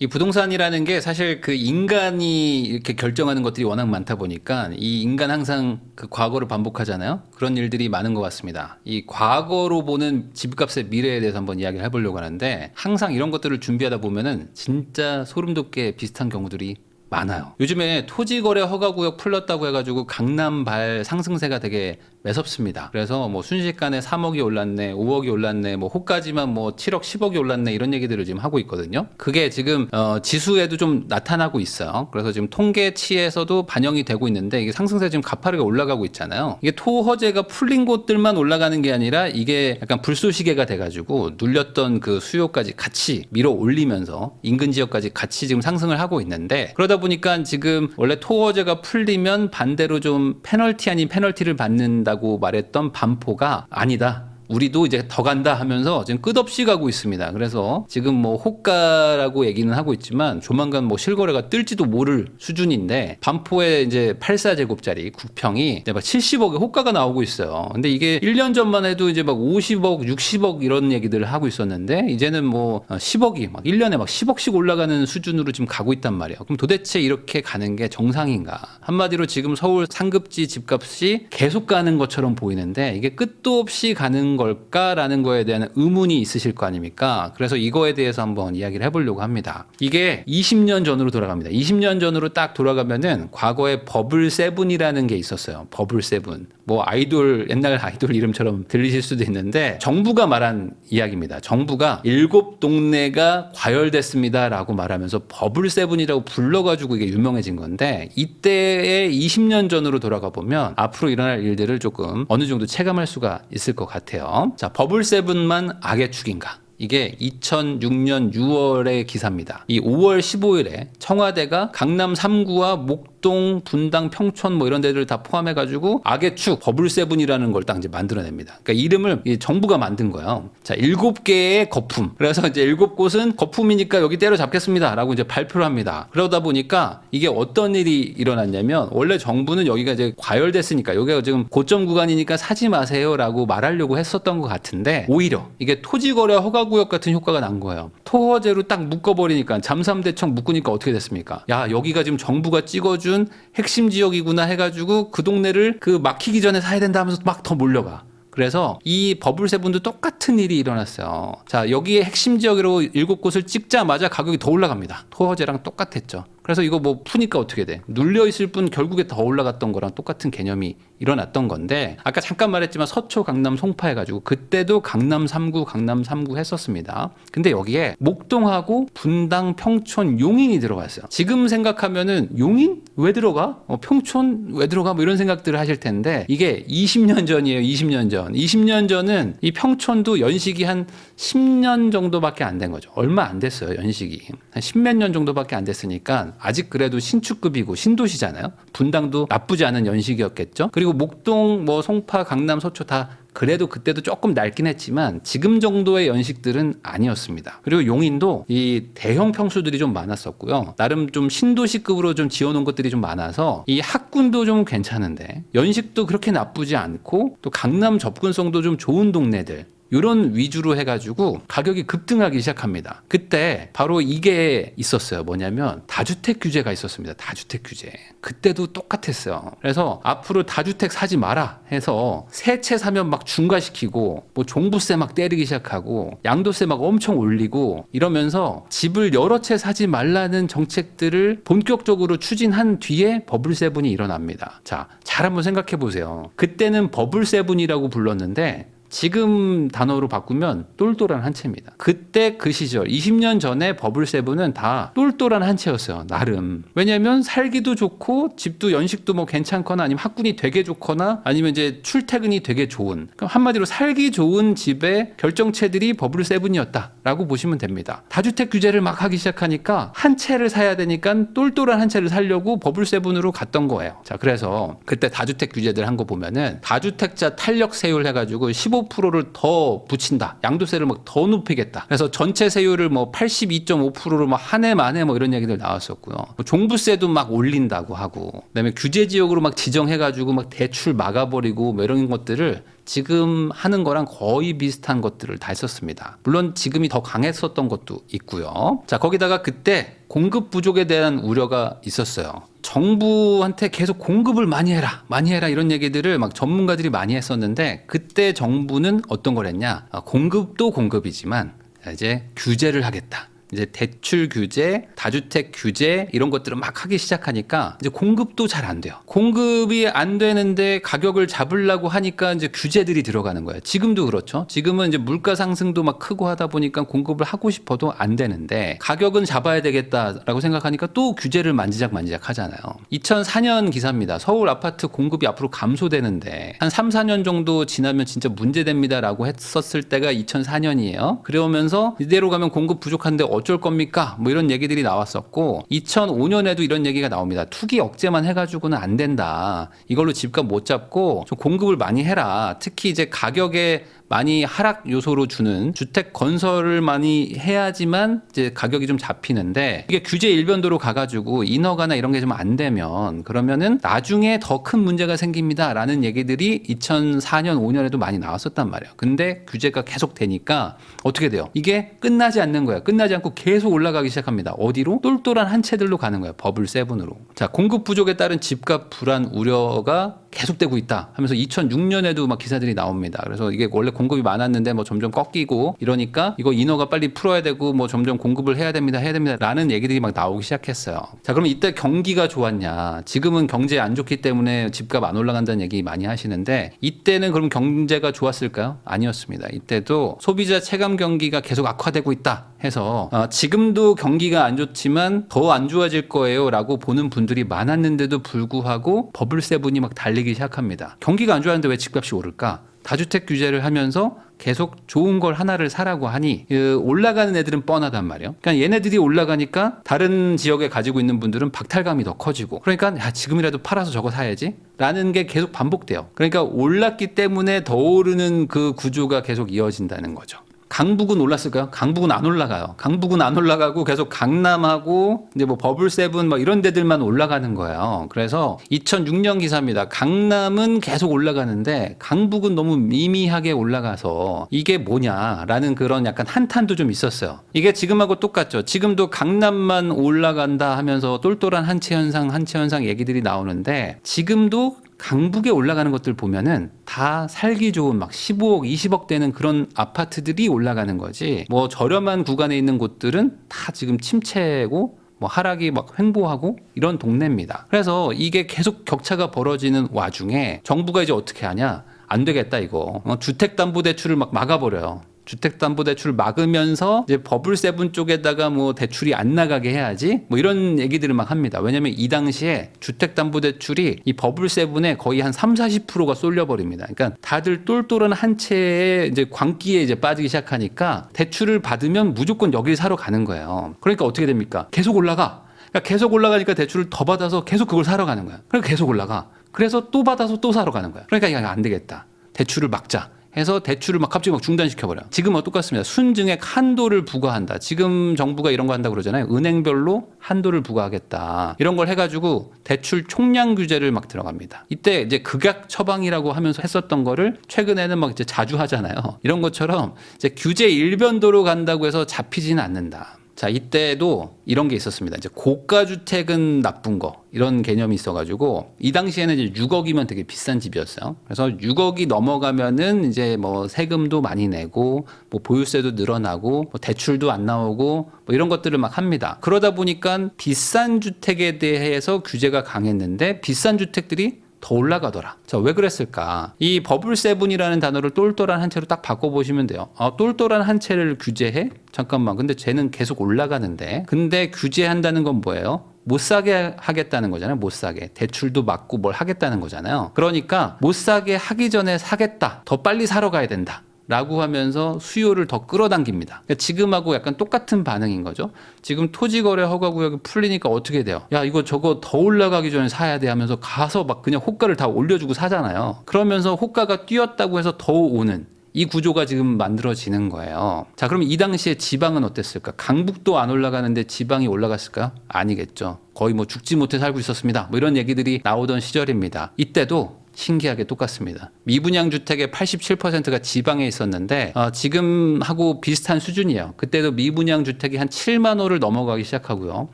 이 부동산이라는 게 사실 그 인간이 이렇게 결정하는 것들이 워낙 많다 보니까 이 인간 항상 그 과거를 반복하잖아요. 그런 일들이 많은 것 같습니다. 이 과거로 보는 집값의 미래에 대해서 한번 이야기를 해보려고 하는데 항상 이런 것들을 준비하다 보면은 진짜 소름 돋게 비슷한 경우들이 많아요. 요즘에 토지거래 허가구역 풀렸다고 해가지고 강남발 상승세가 되게 매섭습니다. 그래서 뭐 순식간에 3억이 올랐네, 5억이 올랐네, 뭐 호까지만 뭐 7억, 10억이 올랐네 이런 얘기들을 지금 하고 있거든요. 그게 지금 어, 지수에도 좀 나타나고 있어요. 그래서 지금 통계치에서도 반영이 되고 있는데 이게 상승세 지금 가파르게 올라가고 있잖아요. 이게 토허제가 풀린 곳들만 올라가는 게 아니라 이게 약간 불쏘시개가 돼가지고 눌렸던 그 수요까지 같이 밀어 올리면서 인근 지역까지 같이 지금 상승을 하고 있는데 그러다 보니까 지금 원래 토어제가 풀리면 반대로 좀 페널티 아닌 페널티를 받는다고 말했던 반포가 아니다. 우리도 이제 더 간다 하면서 지금 끝없이 가고 있습니다. 그래서 지금 뭐 호가라고 얘기는 하고 있지만 조만간 뭐 실거래가 뜰지도 모를 수준인데 반포에 이제 84제곱짜리 9평이 이제 막 70억의 호가가 나오고 있어요. 근데 이게 1년 전만 해도 이제 막 50억, 60억 이런 얘기들을 하고 있었는데 이제는 뭐 10억이 막 1년에 막 10억씩 올라가는 수준으로 지금 가고 있단 말이에요. 그럼 도대체 이렇게 가는 게 정상인가? 한마디로 지금 서울 상급지 집값이 계속 가는 것처럼 보이는데 이게 끝도 없이 가는 걸까라는 거에 대한 의문이 있으실 거 아닙니까? 그래서 이거에 대해서 한번 이야기를 해보려고 합니다. 이게 20년 전으로 돌아갑니다. 20년 전으로 딱 돌아가면은 과거에 버블 세븐이라는 게 있었어요. 버블 세븐. 뭐 아이돌 옛날 아이돌 이름처럼 들리실 수도 있는데 정부가 말한 이야기입니다. 정부가 일곱 동네가 과열됐습니다라고 말하면서 버블 세븐이라고 불러가지고 이게 유명해진 건데 이때의 20년 전으로 돌아가 보면 앞으로 일어날 일들을 조금 어느 정도 체감할 수가 있을 것 같아요. 자, 버블 세븐만 악의 축인가? 이게 2006년 6월의 기사입니다. 이 5월 15일에 청와대가 강남 3구와 목 동, 분당, 평촌 뭐 이런 데를 다 포함해 가지고 악의 축 버블 세븐이라는 걸 딱 이제 만들어냅니다. 그러니까 이름을 이 정부가 만든 거예요. 자, 일곱 개의 거품. 그래서 이제 일곱 곳은 거품이니까 여기 때려잡겠습니다라고 이제 발표를 합니다. 그러다 보니까 이게 어떤 일이 일어났냐면 원래 정부는 여기가 이제 과열됐으니까 여기가 지금 고점 구간이니까 사지 마세요라고 말하려고 했었던 것 같은데 오히려 이게 토지거래 허가구역 같은 효과가 난 거예요. 토허제로 딱 묶어버리니까 잠삼대청 묶으니까 어떻게 됐습니까? 야 여기가 지금 정부가 찍어준 핵심 지역이구나 해가지고 그 동네를 그 막히기 전에 사야 된다 하면서 막 더 몰려가. 그래서 이 버블 세븐도 똑같은 일이 일어났어요. 자, 여기에 핵심 지역으로 일곱 곳을 찍자마자 가격이 더 올라갑니다. 토허제랑 똑같았죠. 그래서 이거 뭐 푸니까 어떻게 돼? 눌려 있을 뿐 결국에 더 올라갔던 거랑 똑같은 개념이 일어났던 건데 아까 잠깐 말했지만 서초 강남 송파 해가지고 그때도 강남 3구 강남 3구 했었습니다. 근데 여기에 목동하고 분당 평촌 용인이 들어갔어요. 지금 생각하면은 용인 왜 들어가? 어, 평촌 왜 들어가? 뭐 이런 생각들을 하실 텐데 이게 20년 전이에요. 20년 전. 20년 전은 이 평촌도 연식이 한 10년 정도밖에 안 된 거죠. 얼마 안 됐어요. 연식이 한 십몇 년 정도밖에 안 됐으니까 아직 그래도 신축급이고 신도시잖아요. 분당도 나쁘지 않은 연식이었겠죠. 그리고 목동, 뭐 송파, 강남, 서초 다 그래도 그때도 조금 낡긴 했지만 지금 정도의 연식들은 아니었습니다. 그리고 용인도 이 대형 평수들이 좀 많았었고요. 나름 좀 신도시급으로 좀 지어놓은 것들이 좀 많아서 이 학군도 좀 괜찮은데 연식도 그렇게 나쁘지 않고 또 강남 접근성도 좀 좋은 동네들 이런 위주로 해가지고 가격이 급등하기 시작합니다. 그때 바로 이게 있었어요. 뭐냐면 다주택 규제가 있었습니다. 다주택 규제. 그때도 똑같았어요. 그래서 앞으로 다주택 사지 마라 해서 새 채 사면 막 중과시키고 뭐 종부세 막 때리기 시작하고 양도세 막 엄청 올리고 이러면서 집을 여러 채 사지 말라는 정책들을 본격적으로 추진한 뒤에 버블 세븐이 일어납니다. 자, 잘 한번 생각해 보세요. 그때는 버블 세븐이라고 불렀는데 지금 단어로 바꾸면 똘똘한 한 채입니다. 그때 그 시절 20년 전에 버블 세븐은 다 똘똘한 한 채였어요. 나름. 왜냐하면 살기도 좋고 집도 연식도 뭐 괜찮거나 아니면 학군이 되게 좋거나 아니면 이제 출퇴근이 되게 좋은. 그럼 한마디로 살기 좋은 집의 결정체들이 버블 세븐이었다라고 보시면 됩니다. 다주택 규제를 막 하기 시작하니까 한 채를 사야 되니까 똘똘한 한 채를 살려고 버블 세븐으로 갔던 거예요. 자 그래서 그때 다주택 규제들 한 거 보면은 다주택자 탄력 세율 해가지고 15%를 더 붙인다. 양도세를 막 더 높이겠다. 그래서 전체 세율을 뭐 82.5%로 막한해 만에 뭐 이런 얘기들 나왔었고요. 뭐 종부세도 막 올린다고 하고, 그다음에 규제 지역으로 막 지정해 가지고 막 대출 막아버리고 뭐 이런 것들을 지금 하는 거랑 거의 비슷한 것들을 다 했었습니다. 물론 지금이 더 강했었던 것도 있고요. 자, 거기다가 그때 공급 부족에 대한 우려가 있었어요. 정부한테 계속 공급을 많이 해라, 많이 해라 이런 얘기들을 막 전문가들이 많이 했었는데 그때 정부는 어떤 걸 했냐? 아, 공급도 공급이지만 이제 규제를 하겠다. 이제 대출 규제, 다주택 규제 이런 것들을 막 하기 시작하니까 이제 공급도 잘 안 돼요. 공급이 안 되는데 가격을 잡으려고 하니까 이제 규제들이 들어가는 거예요. 지금도 그렇죠. 지금은 이제 물가 상승도 막 크고 하다 보니까 공급을 하고 싶어도 안 되는데 가격은 잡아야 되겠다라고 생각하니까 또 규제를 만지작 만지작 하잖아요. 2004년 기사입니다. 서울 아파트 공급이 앞으로 감소되는데 한 3, 4년 정도 지나면 진짜 문제됩니다라고 했었을 때가 2004년이에요. 그러면서 이대로 가면 공급 부족한데 어쩔 겁니까? 뭐 이런 얘기들이 나왔었고 2005년에도 이런 얘기가 나옵니다. 투기 억제만 해가지고는 안 된다. 이걸로 집값 못 잡고 좀 공급을 많이 해라. 특히 이제 가격에 많이 하락 요소로 주는 주택 건설을 많이 해야지만 이제 가격이 좀 잡히는데 이게 규제 일변도로 가가지고 인허가나 이런 게 좀 안 되면 그러면은 나중에 더 큰 문제가 생깁니다라는 얘기들이 2004년 5년에도 많이 나왔었단 말이에요. 근데 규제가 계속 되니까 어떻게 돼요? 이게 끝나지 않는 거야. 끝나지 않고 계속 올라가기 시작합니다. 어디로? 똘똘한 한 채들로 가는 거야. 버블 세븐으로. 자, 공급 부족에 따른 집값 불안 우려가 계속되고 있다 하면서 2006년에도 막 기사들이 나옵니다. 그래서 이게 원래 공급이 많았는데 뭐 점점 꺾이고 이러니까 이거 인허가 빨리 풀어야 되고 뭐 점점 공급을 해야 됩니다. 해야 됩니다 라는 얘기들이 막 나오기 시작했어요. 자, 그럼 이때 경기가 좋았냐? 지금은 경제 안 좋기 때문에 집값 안 올라간다는 얘기 많이 하시는데 이때는 그럼 경제가 좋았을까요? 아니었습니다. 이때도 소비자 체감 경기가 계속 악화되고 있다 해서 어, 지금도 경기가 안 좋지만 더 안 좋아질 거예요라고 보는 분들이 많았는데도 불구하고 버블 세븐이 막 달리기 시작합니다. 경기가 안 좋았는데 왜 집값이 오를까? 다주택 규제를 하면서 계속 좋은 걸 하나를 사라고 하니 그 올라가는 애들은 뻔하단 말이에요. 그러니까 얘네들이 올라가니까 다른 지역에 가지고 있는 분들은 박탈감이 더 커지고 그러니까 야, 지금이라도 팔아서 저거 사야지 라는 게 계속 반복돼요. 그러니까 올랐기 때문에 더 오르는 그 구조가 계속 이어진다는 거죠. 강북은 올랐을까요? 강북은 안 올라가요. 강북은 안 올라가고 계속 강남하고 이제 뭐 버블 세븐 뭐 이런 데들만 올라가는 거예요. 그래서 2006년 기사입니다. 강남은 계속 올라가는데 강북은 너무 미미하게 올라가서 이게 뭐냐라는 그런 약간 한탄도 좀 있었어요. 이게 지금하고 똑같죠. 지금도 강남만 올라간다 하면서 똘똘한 한채 현상, 한채 현상 얘기들이 나오는데 지금도 강북에 올라가는 것들 보면은 다 살기 좋은 막 15억, 20억 되는 그런 아파트들이 올라가는 거지. 뭐 저렴한 구간에 있는 곳들은 다 지금 침체고 뭐 하락이 막 횡보하고 이런 동네입니다. 그래서 이게 계속 격차가 벌어지는 와중에 정부가 이제 어떻게 하냐? 안 되겠다 이거. 어, 주택담보대출을 막 막아버려요. 주택담보대출 막으면서 이제 버블 세븐 쪽에다가 뭐 대출이 안 나가게 해야지 뭐 이런 얘기들을 막 합니다. 왜냐면 이 당시에 주택담보대출이 이 버블 세븐에 거의 한 3, 40%가 쏠려버립니다. 그러니까 다들 똘똘한 한 채에 이제 광기에 이제 빠지기 시작하니까 대출을 받으면 무조건 여길 사러 가는 거예요. 그러니까 어떻게 됩니까? 계속 올라가. 그러니까 계속 올라가니까 대출을 더 받아서 계속 그걸 사러 가는 거야. 그러니까 계속 올라가. 그래서 또 받아서 또 사러 가는 거야. 그러니까 이거 안 되겠다. 대출을 막자. 해서 대출을 막 갑자기 막 중단시켜버려. 지금은 똑같습니다. 순증액 한도를 부과한다. 지금 정부가 이런 거 한다고 그러잖아요. 은행별로 한도를 부과하겠다. 이런 걸 해가지고 대출 총량 규제를 막 들어갑니다. 이때 이제 극약 처방이라고 하면서 했었던 거를 최근에는 막 이제 자주 하잖아요. 이런 것처럼 이제 규제 일변도로 간다고 해서 잡히지는 않는다. 자, 이때도 이런 게 있었습니다. 이제 고가 주택은 나쁜 거 이런 개념이 있어가지고 이 당시에는 이제 6억이면 되게 비싼 집이었어요. 그래서 6억이 넘어가면은 이제 뭐 세금도 많이 내고 뭐 보유세도 늘어나고 뭐 대출도 안 나오고 뭐 이런 것들을 막 합니다. 그러다 보니까 비싼 주택에 대해서 규제가 강했는데 비싼 주택들이 더 올라가더라. 자, 왜 그랬을까? 이 버블 세븐이라는 단어를 똘똘한 한 채로 딱 바꿔보시면 돼요. 아, 똘똘한 한 채를 규제해? 잠깐만. 근데 쟤는 계속 올라가는데. 근데 규제한다는 건 뭐예요? 못 사게 하겠다는 거잖아요. 못 사게. 대출도 막고 뭘 하겠다는 거잖아요. 그러니까 못 사게 하기 전에 사겠다. 더 빨리 사러 가야 된다. 라고 하면서 수요를 더 끌어당깁니다. 그러니까 지금하고 약간 똑같은 반응인 거죠. 지금 토지거래 허가구역이 풀리니까 어떻게 돼요? 야, 이거 저거 더 올라가기 전에 사야 돼 하면서 가서 막 그냥 호가를 다 올려주고 사잖아요. 그러면서 호가가 뛰었다고 해서 더 오는 이 구조가 지금 만들어지는 거예요. 자, 그럼 이 당시에 지방은 어땠을까? 강북도 안 올라가는데 지방이 올라갔을까요? 아니겠죠. 거의 뭐 죽지 못해 살고 있었습니다. 뭐 이런 얘기들이 나오던 시절입니다. 이때도 신기하게 똑같습니다. 미분양 주택의 87%가 지방에 있었는데 어, 지금 하고 비슷한 수준이에요. 그때도 미분양 주택이 한 7만 호를 넘어가기 시작하고요.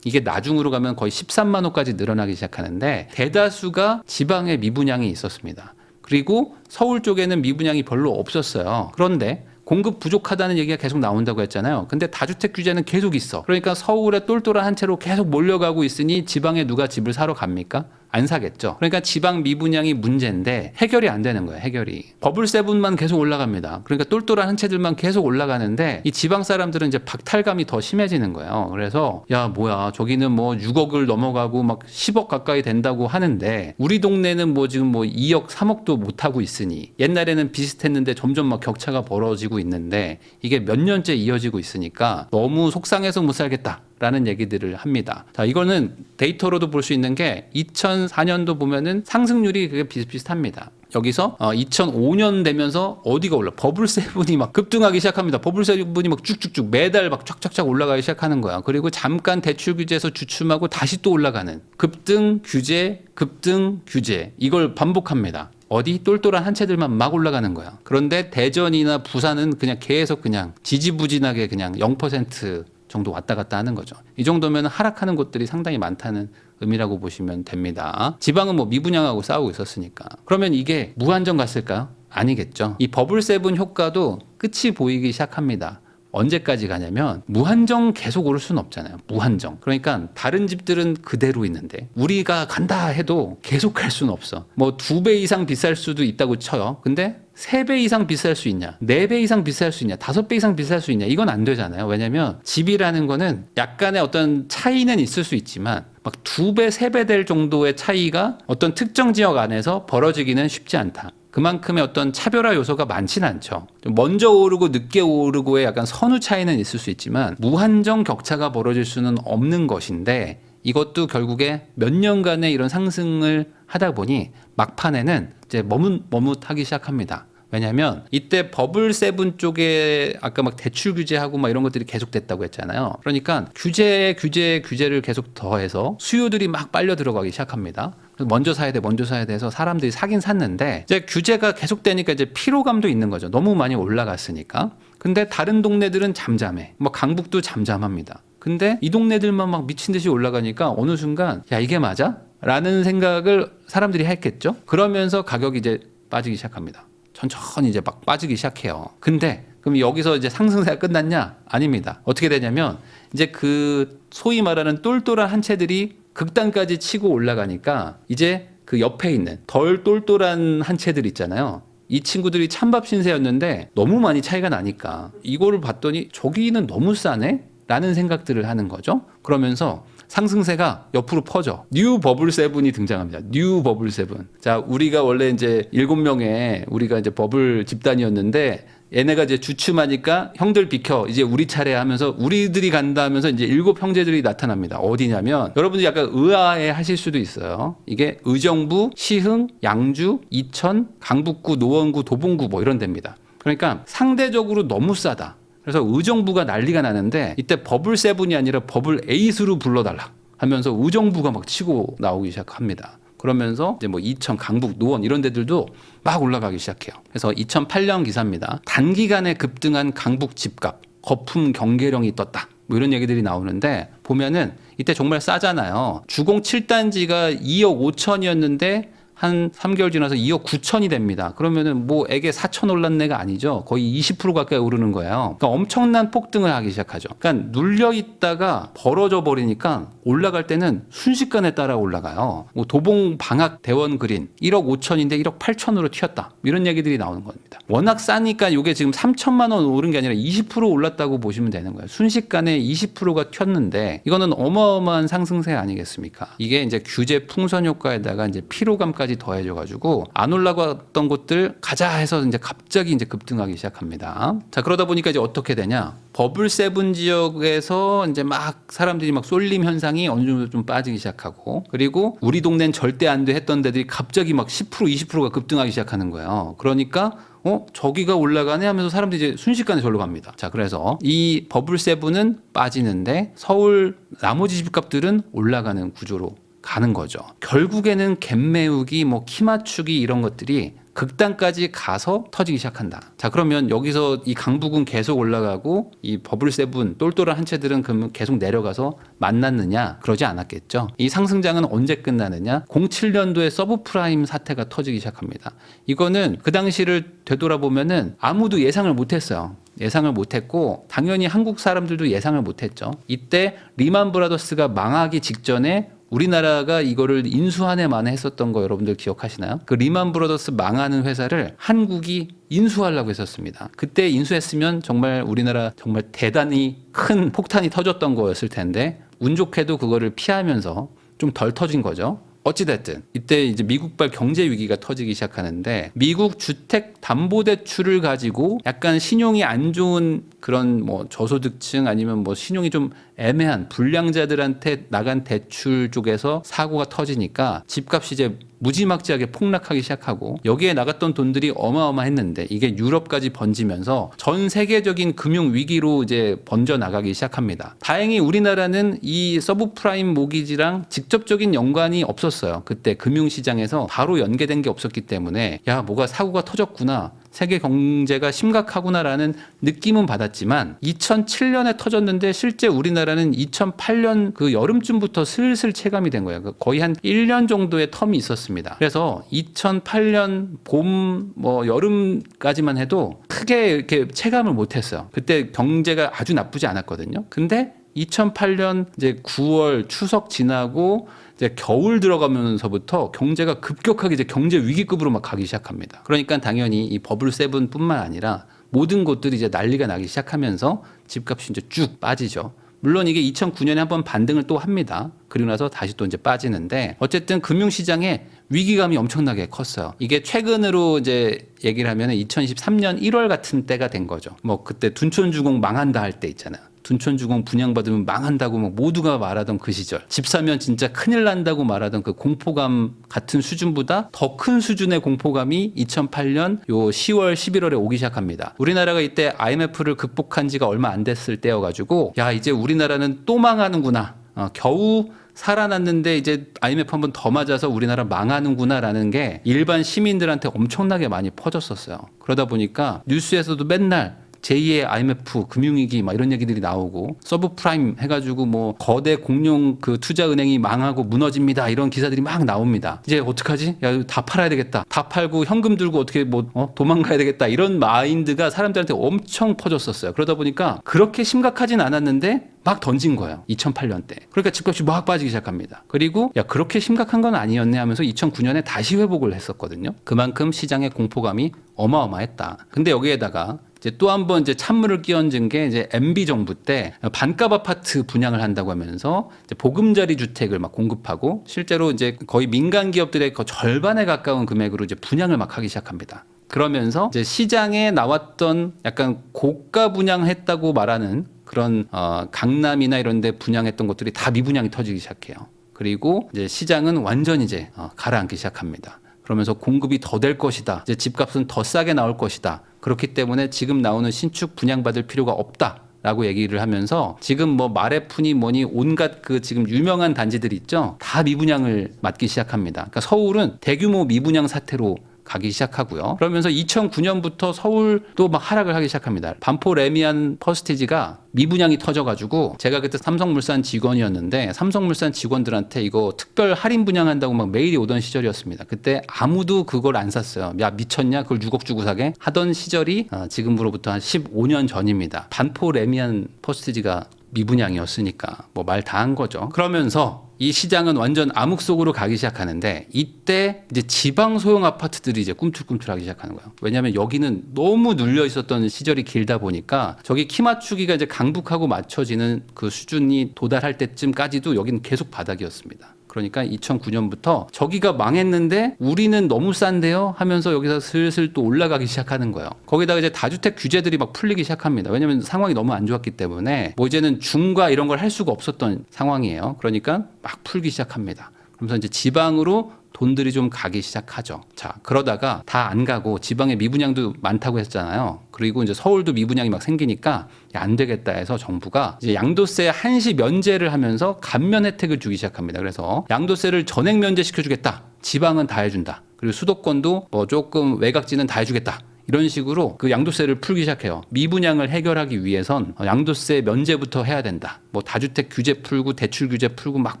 이게 나중으로 가면 거의 13만 호까지 늘어나기 시작하는데 대다수가 지방에 미분양이 있었습니다. 그리고 서울 쪽에는 미분양이 별로 없었어요. 그런데 공급 부족하다는 얘기가 계속 나온다고 했잖아요. 근데 다주택 규제는 계속 있어. 그러니까 서울에 똘똘한 한 채로 계속 몰려가고 있으니 지방에 누가 집을 사러 갑니까? 안 사겠죠. 그러니까 지방 미분양이 문제인데 해결이 안 되는 거예요. 해결이. 버블 세븐만 계속 올라갑니다. 그러니까 똘똘한 한 채들만 계속 올라가는데 이 지방 사람들은 이제 박탈감이 더 심해지는 거예요. 그래서 야 뭐야 저기는 뭐 6억을 넘어가고 막 10억 가까이 된다고 하는데 우리 동네는 뭐 지금 뭐 2억 3억도 못 하고 있으니 옛날에는 비슷했는데 점점 막 격차가 벌어지고 있는데 이게 몇 년째 이어지고 있으니까 너무 속상해서 못 살겠다. 라는 얘기들을 합니다. 자, 이거는 데이터로도 볼 수 있는 게 2004년도 보면은 상승률이 그게 비슷비슷합니다. 여기서 어, 2005년 되면서 어디가 올라? 버블 세븐이 막 급등하기 시작합니다. 버블 세븐이 막 쭉쭉쭉 매달 막 쫙쫙쫙 올라가기 시작하는 거야. 그리고 잠깐 대출 규제에서 주춤하고 다시 또 올라가는 급등 규제, 급등 규제 이걸 반복합니다. 어디 똘똘한 한 채들만 막 올라가는 거야. 그런데 대전이나 부산은 그냥 계속 그냥 지지부진하게 그냥 0% 정도 왔다 갔다 하는 거죠. 이 정도면 하락하는 곳들이 상당히 많다는 의미라고 보시면 됩니다. 지방은 뭐 미분양하고 싸우고 있었으니까. 그러면 이게 무한정 갔을까요? 아니겠죠. 이 버블 세븐 효과도 끝이 보이기 시작합니다. 언제까지 가냐면 무한정 계속 오를 수는 없잖아요. 무한정. 그러니까 다른 집들은 그대로 있는데 우리가 간다 해도 계속 갈 수는 없어. 뭐 두 배 이상 비쌀 수도 있다고 쳐요. 근데 세배 이상 비쌀 수 있냐? 네배 이상 비쌀 수 있냐? 다섯 배 이상 비쌀 수 있냐? 이건 안 되잖아요. 왜냐면 집이라는 거는 약간의 어떤 차이는 있을 수 있지만 막두 배, 세배될 정도의 차이가 어떤 특정 지역 안에서 벌어지기는 쉽지 않다. 그만큼의 어떤 차별화 요소가 많지는 않죠. 좀 먼저 오르고 늦게 오르고의 약간 선후 차이는 있을 수 있지만 무한정 격차가 벌어질 수는 없는 것인데 이것도 결국에 몇 년간의 이런 상승을 하다 보니 막판에는 이제 머뭇 머뭇하기 시작합니다. 왜냐하면 이때 버블 세븐 쪽에 아까 막 대출 규제하고 막 이런 것들이 계속됐다고 했잖아요. 그러니까 규제 규제 규제를 계속 더해서 수요들이 막 빨려 들어가기 시작합니다. 먼저 사야 돼, 먼저 사야 돼서 사람들이 사긴 샀는데 이제 규제가 계속되니까 이제 피로감도 있는 거죠. 너무 많이 올라갔으니까. 근데 다른 동네들은 잠잠해. 뭐 강북도 잠잠합니다. 근데 이 동네들만 막 미친 듯이 올라가니까 어느 순간 야 이게 맞아? 라는 생각을 사람들이 했겠죠. 그러면서 가격이 이제 빠지기 시작합니다. 천천히 이제 막 빠지기 시작해요. 근데 그럼 여기서 이제 상승세가 끝났냐? 아닙니다. 어떻게 되냐면 이제 그 소위 말하는 똘똘한 한 채들이 극단까지 치고 올라가니까 이제 그 옆에 있는 덜 똘똘한 한 채들 있잖아요. 이 친구들이 찬밥 신세였는데 너무 많이 차이가 나니까 이거를 봤더니 저기는 너무 싸네? 라는 생각들을 하는 거죠. 그러면서 상승세가 옆으로 퍼져. 뉴 버블 세븐이 등장합니다. 뉴 버블 세븐. 자, 우리가 원래 이제 일곱 명의 우리가 이제 버블 집단이었는데 얘네가 이제 주춤하니까 형들 비켜 이제 우리 차례 하면서 우리들이 간다 하면서 이제 일곱 형제들이 나타납니다. 어디냐면 여러분들 약간 의아해 하실 수도 있어요. 이게 의정부, 시흥, 양주, 이천, 강북구, 노원구, 도봉구 뭐 이런 데입니다. 그러니까 상대적으로 너무 싸다. 그래서 의정부가 난리가 나는데 이때 버블 세븐이 아니라 버블 에잇으로 불러달라 하면서 의정부가 막 치고 나오기 시작합니다. 그러면서 이제 뭐 이천, 강북, 노원 이런 데들도 막 올라가기 시작해요. 그래서 2008년 기사입니다. 단기간에 급등한 강북 집값, 거품 경계령이 떴다. 뭐 이런 얘기들이 나오는데 보면은 이때 정말 싸잖아요. 주공 7단지가 2억 5천이었는데 한 3개월 지나서 2억 9천이 됩니다. 그러면은 뭐 액에 4천 올랐네가 아니죠. 거의 20% 가까이 오르는 거예요. 그러니까 엄청난 폭등을 하기 시작하죠. 그러니까 눌려 있다가 벌어져 버리니까 올라갈 때는 순식간에 따라 올라가요. 뭐 도봉 방학 대원 그린 1억 5천인데 1억 8천으로 튀었다. 이런 얘기들이 나오는 겁니다. 워낙 싸니까 이게 지금 3천만 원 오른 게 아니라 20% 올랐다고 보시면 되는 거예요. 순식간에 20%가 튀었는데 이거는 어마어마한 상승세 아니겠습니까? 이게 이제 규제 풍선 효과에다가 이제 피로감까지 더해져 가지고 안 올라갔던 곳들 가자 해서 이제 갑자기 이제 급등하기 시작합니다. 자 그러다 보니까 이제 어떻게 되냐? 버블 세븐 지역에서 이제 막 사람들이 막 쏠림 현상이 어느 정도 좀 빠지기 시작하고 그리고 우리 동네는 절대 안 돼 했던 데들이 갑자기 막 10% 20%가 급등하기 시작하는 거예요. 그러니까 어 저기가 올라가네 하면서 사람들이 이제 순식간에 절로 갑니다. 자 그래서 이 버블 세븐은 빠지는데 서울 나머지 집값들은 올라가는 구조로 가는 거죠. 결국에는 갭 메우기, 뭐 키 맞추기 이런 것들이 극단까지 가서 터지기 시작한다. 자, 그러면 여기서 이 강북은 계속 올라가고 이 버블 세븐 똘똘한 한 채들은 그러면 계속 내려가서 만났느냐? 그러지 않았겠죠. 이 상승장은 언제 끝나느냐? 07년도에 서브프라임 사태가 터지기 시작합니다. 이거는 그 당시를 되돌아보면은 아무도 예상을 못 했어요. 예상을 못했고 당연히 한국 사람들도 예상을 못했죠. 이때 리만 브라더스가 망하기 직전에 우리나라가 이거를 인수 한 해 만에 했었던 거 여러분들 기억하시나요? 그 리만 브라더스 망하는 회사를 한국이 인수하려고 했었습니다. 그때 인수했으면 정말 우리나라 정말 대단히 큰 폭탄이 터졌던 거였을 텐데 운 좋게도 그거를 피하면서 좀 덜 터진 거죠. 어찌됐든 이때 이제 미국발 경제 위기가 터지기 시작하는데 미국 주택 담보 대출을 가지고 약간 신용이 안 좋은 그런 뭐 저소득층 아니면 뭐 신용이 좀 애매한 불량자들한테 나간 대출 쪽에서 사고가 터지니까 집값이 이제 무지막지하게 폭락하기 시작하고 여기에 나갔던 돈들이 어마어마했는데 이게 유럽까지 번지면서 전 세계적인 금융 위기로 이제 번져 나가기 시작합니다. 다행히 우리나라는 이 서브프라임 모기지랑 직접적인 연관이 없었어요. 그때 금융 시장에서 바로 연계된 게 없었기 때문에 야 뭐가 사고가 터졌구나. 세계 경제가 심각하구나라는 느낌은 받았지만 2007년에 터졌는데 실제 우리나라는 2008년 그 여름쯤부터 슬슬 체감이 된 거예요. 그 거의 한 1년 정도의 텀이 있었습니다. 그래서 2008년 봄 뭐 여름까지만 해도 크게 이렇게 체감을 못 했어요. 그때 경제가 아주 나쁘지 않았거든요. 근데 2008년 이제 9월 추석 지나고 이제 겨울 들어가면서부터 경제가 급격하게 이제 경제 위기급으로 막 가기 시작합니다. 그러니까 당연히 이 버블 세븐뿐만 아니라 모든 곳들이 이제 난리가 나기 시작하면서 집값이 이제 쭉 빠지죠. 물론 이게 2009년에 한번 반등을 또 합니다. 그리고 나서 다시 또 이제 빠지는데 어쨌든 금융시장에 위기감이 엄청나게 컸어요. 이게 최근으로 이제 얘기를 하면 2023년 1월 같은 때가 된 거죠. 뭐 그때 둔촌주공 망한다 할 때 있잖아요. 둔촌주공 분양받으면 망한다고 막 모두가 말하던 그 시절. 집 사면 진짜 큰일 난다고 말하던 그 공포감 같은 수준보다 더 큰 수준의 공포감이 2008년 요 10월, 11월에 오기 시작합니다. 우리나라가 이때 IMF를 극복한 지가 얼마 안 됐을 때여가지고 야, 이제 우리나라는 또 망하는구나. 어, 겨우 살아났는데 이제 IMF 한 번 더 맞아서 우리나라 망하는구나라는 게 일반 시민들한테 엄청나게 많이 퍼졌었어요. 그러다 보니까 뉴스에서도 맨날 제2의 IMF 금융위기 막 이런 얘기들이 나오고 서브프라임 해가지고 뭐 거대 공룡 그 투자은행이 망하고 무너집니다 이런 기사들이 막 나옵니다. 이제 어떡하지? 야, 다 팔아야 되겠다. 다 팔고 현금 들고 어떻게 뭐 어? 도망가야 되겠다 이런 마인드가 사람들한테 엄청 퍼졌었어요. 그러다 보니까 그렇게 심각하진 않았는데 막 던진 거예요. 2008년 때. 그러니까 집값이 막 빠지기 시작합니다. 그리고 야 그렇게 심각한 건 아니었네 하면서 2009년에 다시 회복을 했었거든요. 그만큼 시장의 공포감이 어마어마했다. 근데 여기에다가 이제 또 한 번 이제 찬물을 끼얹은 게 이제 MB 정부 때 반값 아파트 분양을 한다고 하면서 보금자리 주택을 막 공급하고 실제로 이제 거의 민간 기업들의 그 절반에 가까운 금액으로 이제 분양을 막 하기 시작합니다. 그러면서 이제 시장에 나왔던 약간 고가 분양했다고 말하는 그런 어 강남이나 이런 데 분양했던 것들이 다 미분양이 터지기 시작해요. 그리고 이제 시장은 완전 이제 어 가라앉기 시작합니다. 그러면서 공급이 더 될 것이다. 이제 집값은 더 싸게 나올 것이다. 그렇기 때문에 지금 나오는 신축 분양받을 필요가 없다. 라고 얘기를 하면서 지금 뭐 마레푼이 뭐니 온갖 그 지금 유명한 단지들 있죠. 다 미분양을 맞기 시작합니다. 그러니까 서울은 대규모 미분양 사태로 가기 시작하고요. 그러면서 2009년부터 서울도 막 하락을 하기 시작합니다. 반포 레미안 퍼스티지가 미분양이 터져가지고 제가 그때 삼성물산 직원이었는데 삼성물산 직원들한테 이거 특별 할인 분양한다고 막 메일이 오던 시절이었습니다. 그때 아무도 그걸 안 샀어요. 야 미쳤냐? 그걸 6억 주고 사게? 하던 시절이 어, 지금으로부터 한 15년 전입니다. 반포 레미안 퍼스티지가 미분양이었으니까 뭐 말 다 한 거죠. 그러면서 이 시장은 완전 암흑 속으로 가기 시작하는데 이때 이제 지방 소형 아파트들이 이제 꿈틀꿈틀하기 시작하는 거예요. 왜냐하면 여기는 너무 눌려 있었던 시절이 길다 보니까 저기 키 맞추기가 이제 강북하고 맞춰지는 그 수준이 도달할 때쯤까지도 여기는 계속 바닥이었습니다. 그러니까 2009년부터 저기가 망했는데 우리는 너무 싼데요 하면서 여기서 슬슬 또 올라가기 시작하는 거예요. 거기다가 이제 다주택 규제들이 막 풀리기 시작합니다. 왜냐하면 상황이 너무 안 좋았기 때문에 뭐 이제는 중과 이런 걸 할 수가 없었던 상황이에요. 그러니까 막 풀기 시작합니다. 그러면서 이제 지방으로 돈들이 좀 가기 시작하죠. 자, 그러다가 다 안 가고 지방에 미분양도 많다고 했잖아요. 그리고 이제 서울도 미분양이 막 생기니까 야, 안 되겠다 해서 정부가 이제 양도세 한시 면제를 하면서 감면 혜택을 주기 시작합니다. 그래서 양도세를 전액 면제시켜 주겠다. 지방은 다 해준다. 그리고 수도권도 뭐 조금 외곽지는 다 해주겠다. 이런 식으로 그 양도세를 풀기 시작해요. 미분양을 해결하기 위해선 양도세 면제부터 해야 된다. 뭐 다주택 규제 풀고 대출 규제 풀고 막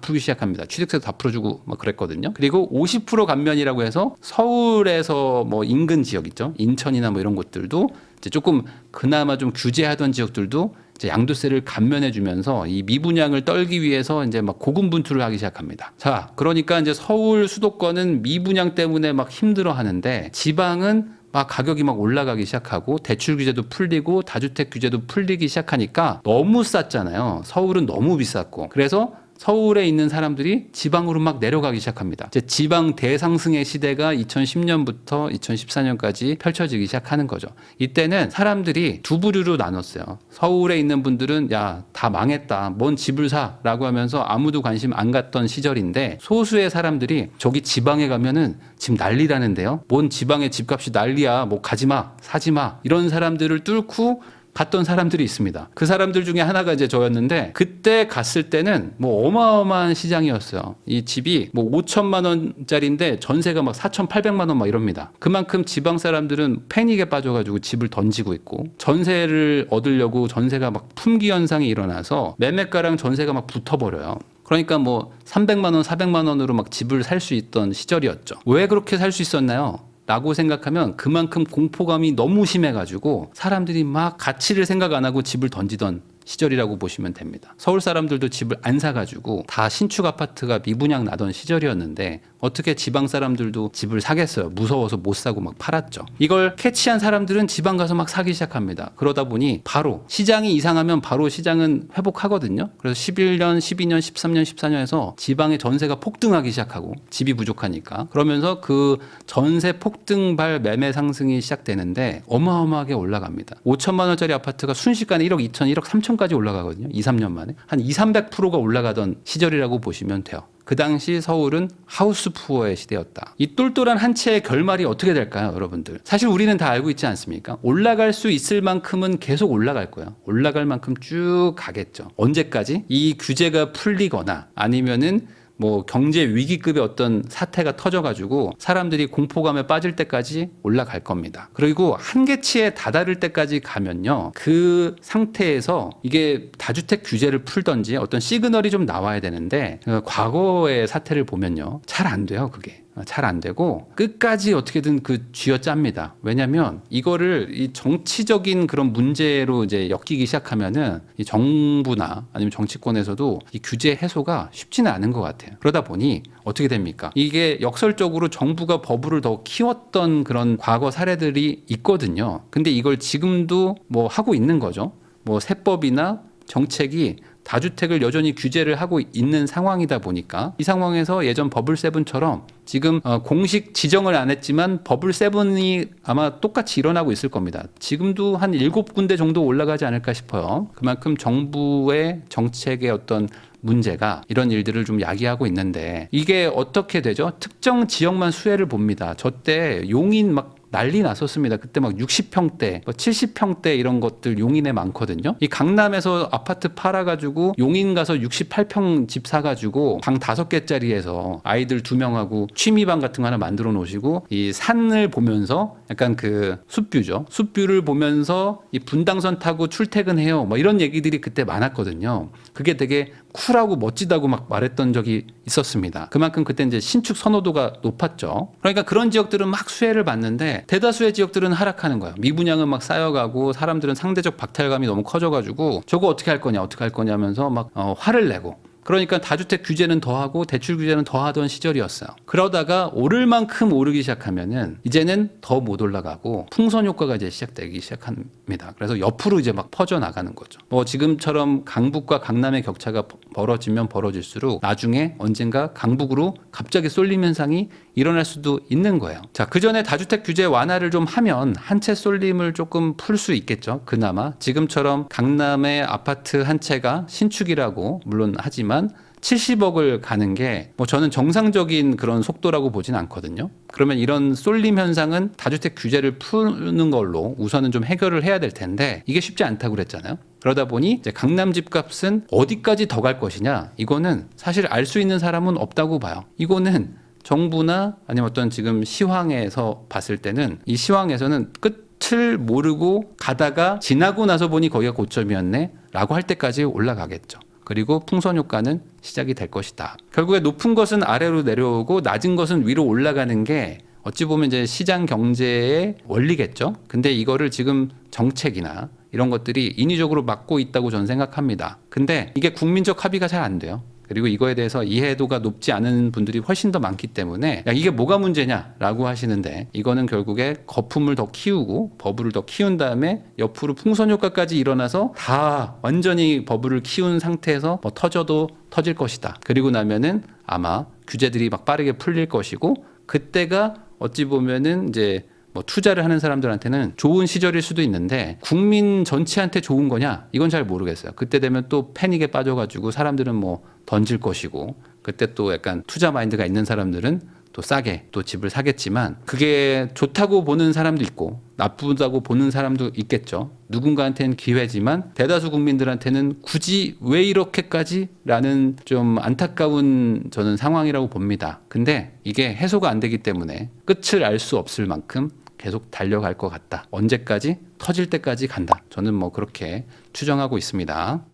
풀기 시작합니다. 취득세도 다 풀어주고 막 그랬거든요. 그리고 50% 감면이라고 해서 서울에서 뭐 인근 지역 있죠. 인천이나 뭐 이런 곳들도 이제 조금 그나마 좀 규제하던 지역들도 이제 양도세를 감면해 주면서 이 미분양을 떨기 위해서 이제 막 고군분투를 하기 시작합니다. 자, 그러니까 이제 서울 수도권은 미분양 때문에 막 힘들어 하는데 지방은 막 가격이 막 올라가기 시작하고 대출 규제도 풀리고 다주택 규제도 풀리기 시작하니까 너무 쌌잖아요. 서울은 너무 비쌌고. 그래서 서울에 있는 사람들이 지방으로 막 내려가기 시작합니다. 이제 지방 대상승의 시대가 2010년부터 2014년까지 펼쳐지기 시작하는 거죠. 이때는 사람들이 두 부류로 나눴어요. 서울에 있는 분들은 야, 다 망했다. 뭔 집을 사 라고 하면서 아무도 관심 안 갔던 시절인데 소수의 사람들이 저기 지방에 가면은 지금 난리라는데요. 뭔 지방에 집값이 난리야. 뭐 가지 마. 사지 마. 이런 사람들을 뚫고 갔던 사람들이 있습니다. 그 사람들 중에 하나가 이제 저였는데 그때 갔을 때는 뭐 어마어마한 시장이었어요. 이 집이 뭐 5천만 원짜리인데 전세가 막 4,800만 원 막 이럽니다. 그만큼 지방 사람들은 패닉에 빠져가지고 집을 던지고 있고 전세를 얻으려고 전세가 막 품귀 현상이 일어나서 매매가랑 전세가 막 붙어버려요. 그러니까 뭐 300만 원, 400만 원으로 막 집을 살 수 있던 시절이었죠. 왜 그렇게 살 수 있었나요? 라고 생각하면 그만큼 공포감이 너무 심해가지고 사람들이 막 가치를 생각 안 하고 집을 던지던 시절이라고 보시면 됩니다. 서울 사람들도 집을 안 사가지고 다 신축 아파트가 미분양 나던 시절이었는데 어떻게 지방 사람들도 집을 사겠어요? 무서워서 못 사고 막 팔았죠. 이걸 캐치한 사람들은 지방 가서 막 사기 시작합니다. 그러다 보니 바로 시장이 이상하면 바로 시장은 회복하거든요. 그래서 11년, 12년, 13년, 14년에서 지방의 전세가 폭등하기 시작하고 집이 부족하니까 그러면서 그 전세 폭등발 매매 상승이 시작되는데 어마어마하게 올라갑니다. 5천만 원짜리 아파트가 순식간에 1억 2천, 1억 3천 까지 올라가거든요. 2, 3년 만에 한 2, 300%가 올라가던 시절이라고 보시면 돼요. 그 당시 서울은 하우스 푸어의 시대였다. 이 똘똘한 한 채의 결말이 어떻게 될까요, 여러분들? 사실 우리는 다 알고 있지 않습니까? 올라갈 수 있을 만큼은 계속 올라갈 거예요. 올라갈 만큼 쭉 가겠죠. 언제까지? 이 규제가 풀리거나 아니면은 뭐 경제 위기급의 어떤 사태가 터져가지고 사람들이 공포감에 빠질 때까지 올라갈 겁니다. 그리고 한계치에 다다를 때까지 가면요. 그 상태에서 이게 다주택 규제를 풀던지 어떤 시그널이 좀 나와야 되는데 그 과거의 사태를 보면요. 잘 안 돼요, 그게. 잘 안 되고 끝까지 어떻게든 그 쥐어짭니다. 왜냐하면 이거를 이 정치적인 그런 문제로 이제 엮이기 시작하면은 이 정부나 아니면 정치권에서도 이 규제 해소가 쉽지는 않은 것 같아요. 그러다 보니 어떻게 됩니까? 이게 역설적으로 정부가 버블을 더 키웠던 그런 과거 사례들이 있거든요. 근데 이걸 지금도 뭐 하고 있는 거죠. 뭐 세법이나 정책이 다주택을 여전히 규제를 하고 있는 상황이다 보니까 이 상황에서 예전 버블 세븐처럼 지금 어, 공식 지정을 안 했지만 버블 세븐이 아마 똑같이 일어나고 있을 겁니다. 지금도 한 일곱 군데 정도 올라가지 않을까 싶어요. 그만큼 정부의 정책의 어떤 문제가 이런 일들을 좀 야기하고 있는데 이게 어떻게 되죠? 특정 지역만 수혜를 봅니다. 저 때 용인 막 난리 났었습니다. 그때 막 60평대, 뭐 70평대 이런 것들 용인에 많거든요. 이 강남에서 아파트 팔아가지고 용인 가서 68평 집 사가지고 방 다섯 개짜리에서 아이들 두 명하고 취미방 같은 거 하나 만들어 놓으시고 이 산을 보면서 약간 그 숲뷰죠. 숲뷰를 보면서 이 분당선 타고 출퇴근해요. 뭐 이런 얘기들이 그때 많았거든요. 그게 되게 쿨하고 멋지다고 막 말했던 적이 있었습니다. 그만큼 그때 이제 신축 선호도가 높았죠. 그러니까 그런 지역들은 막 수혜를 받는데 대다수의 지역들은 하락하는 거예요. 미분양은 막 쌓여가고 사람들은 상대적 박탈감이 너무 커져가지고 저거 어떻게 할 거냐 어떻게 할 거냐 하면서 막 어, 화를 내고 그러니까 다주택 규제는 더하고 대출 규제는 더하던 시절이었어요. 그러다가 오를 만큼 오르기 시작하면은 이제는 더 못 올라가고 풍선 효과가 이제 시작되기 시작합니다. 그래서 옆으로 이제 막 퍼져 나가는 거죠. 뭐 지금처럼 강북과 강남의 격차가 벌어지면 벌어질수록 나중에 언젠가 강북으로 갑자기 쏠림 현상이 일어날 수도 있는 거예요. 자, 그 전에 다주택 규제 완화를 좀 하면 한 채 쏠림을 조금 풀 수 있겠죠. 그나마 지금처럼 강남의 아파트 한 채가 신축이라고 물론 하지만 70억을 가는 게 뭐 저는 정상적인 그런 속도라고 보진 않거든요. 그러면 이런 쏠림 현상은 다주택 규제를 푸는 걸로 우선은 좀 해결을 해야 될 텐데 이게 쉽지 않다고 그랬잖아요. 그러다 보니 강남 집값은 어디까지 더 갈 것이냐 이거는 사실 알 수 있는 사람은 없다고 봐요. 이거는 정부나 아니면 어떤 지금 시황에서 봤을 때는 이 시황에서는 끝을 모르고 가다가 지나고 나서 보니 거기가 고점이었네 라고 할 때까지 올라가겠죠. 그리고 풍선 효과는 시작이 될 것이다. 결국에 높은 것은 아래로 내려오고 낮은 것은 위로 올라가는 게 어찌 보면 이제 시장 경제의 원리겠죠. 근데 이거를 지금 정책이나 이런 것들이 인위적으로 막고 있다고 저는 생각합니다. 근데 이게 국민적 합의가 잘 안 돼요. 그리고 이거에 대해서 이해도가 높지 않은 분들이 훨씬 더 많기 때문에 야, 이게 뭐가 문제냐라고 하시는데 이거는 결국에 거품을 더 키우고 버블을 더 키운 다음에 옆으로 풍선 효과까지 일어나서 다 완전히 버블을 키운 상태에서 뭐 터져도 터질 것이다. 그리고 나면은 아마 규제들이 막 빠르게 풀릴 것이고 그때가 어찌 보면은 이제 뭐 투자를 하는 사람들한테는 좋은 시절일 수도 있는데 국민 전체한테 좋은 거냐 이건 잘 모르겠어요. 그때 되면 또 패닉에 빠져가지고 사람들은 뭐 던질 것이고 그때 또 약간 투자 마인드가 있는 사람들은 또 싸게 또 집을 사겠지만 그게 좋다고 보는 사람도 있고 나쁘다고 보는 사람도 있겠죠. 누군가한테는 기회지만 대다수 국민들한테는 굳이 왜 이렇게까지 라는 좀 안타까운 저는 상황이라고 봅니다. 근데 이게 해소가 안 되기 때문에 끝을 알 수 없을 만큼 계속 달려갈 것 같다. 언제까지? 터질 때까지 간다. 저는 뭐 그렇게 추정하고 있습니다.